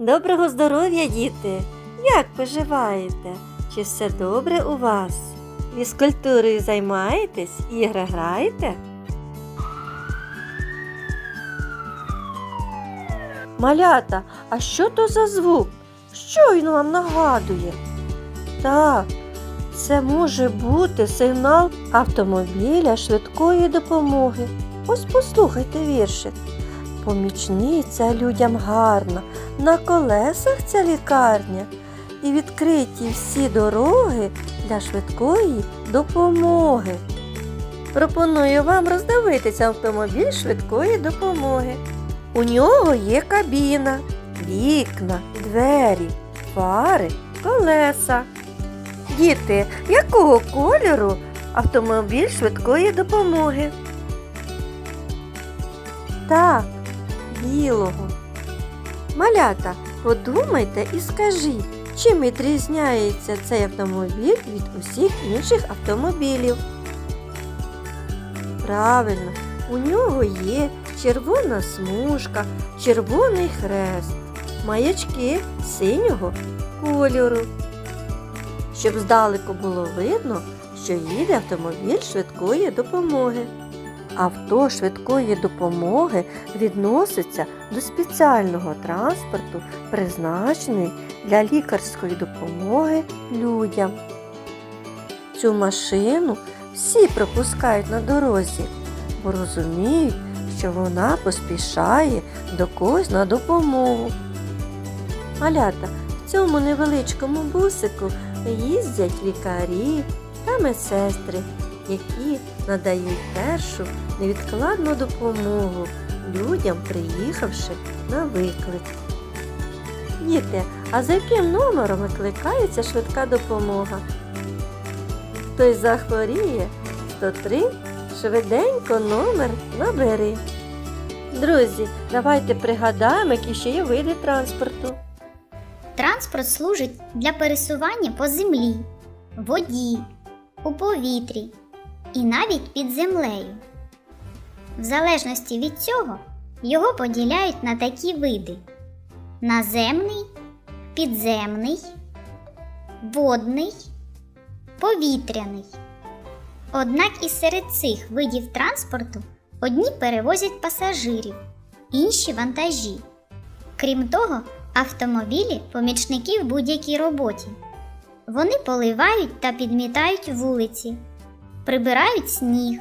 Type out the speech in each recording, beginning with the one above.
Доброго здоров'я, діти! Як поживаєте? Чи все добре у вас? Фізкультурою займаєтесь? Ігри граєте? Малята, а що то за звук? Що він вам нагадує? Так, це може бути сигнал автомобіля швидкої допомоги. Ось послухайте віршик. Помічниця людям гарна, на колесах ця лікарня, і відкриті всі дороги для швидкої допомоги. Пропоную вам роздивитися автомобіль швидкої допомоги. У нього є кабіна, вікна, двері, фари, колеса. Діти, якого кольору автомобіль швидкої допомоги? Так, білого. Малята, подумайте і скажіть, чим відрізняється цей автомобіль від усіх інших автомобілів? Правильно, у нього є червона смужка, червоний хрест, маячки синього кольору. Щоб здалеку було видно, що їде автомобіль швидкої допомоги. Авто швидкої допомоги відноситься до спеціального транспорту, призначений для лікарської допомоги людям. Цю машину всі пропускають на дорозі, бо розуміють, що вона поспішає до когось на допомогу. Малята, в цьому невеличкому бусику їздять лікарі та медсестри, які надають першу невідкладну допомогу людям, приїхавши на виклик. Діти, а за яким номером викликається швидка допомога? Хтось захворіє 103, швиденько номер набери. Друзі, давайте пригадаємо, які ще є види транспорту. Транспорт служить для пересування по землі, воді, у повітрі і навіть під землею. В залежності від цього його поділяють на такі види: наземний, підземний, водний, повітряний. Однак і серед цих видів транспорту одні перевозять пасажирів, інші вантажі. Крім того, автомобілі помічники в будь-якій роботі. Вони поливають та підмітають вулиці, прибирають сніг,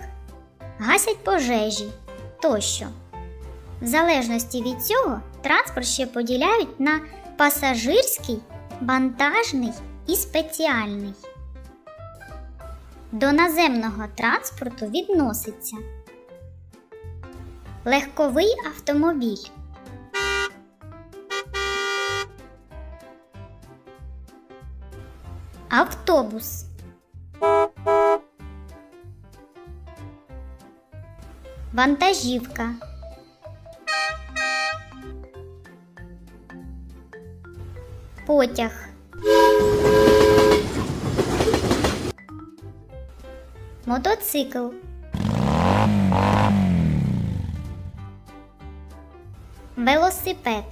гасять пожежі тощо. В залежності від цього транспорт ще поділяють на пасажирський, вантажний і спеціальний. До наземного транспорту відноситься легковий автомобіль. Автобус. Вантажівка. Потяг. Мотоцикл. Велосипед.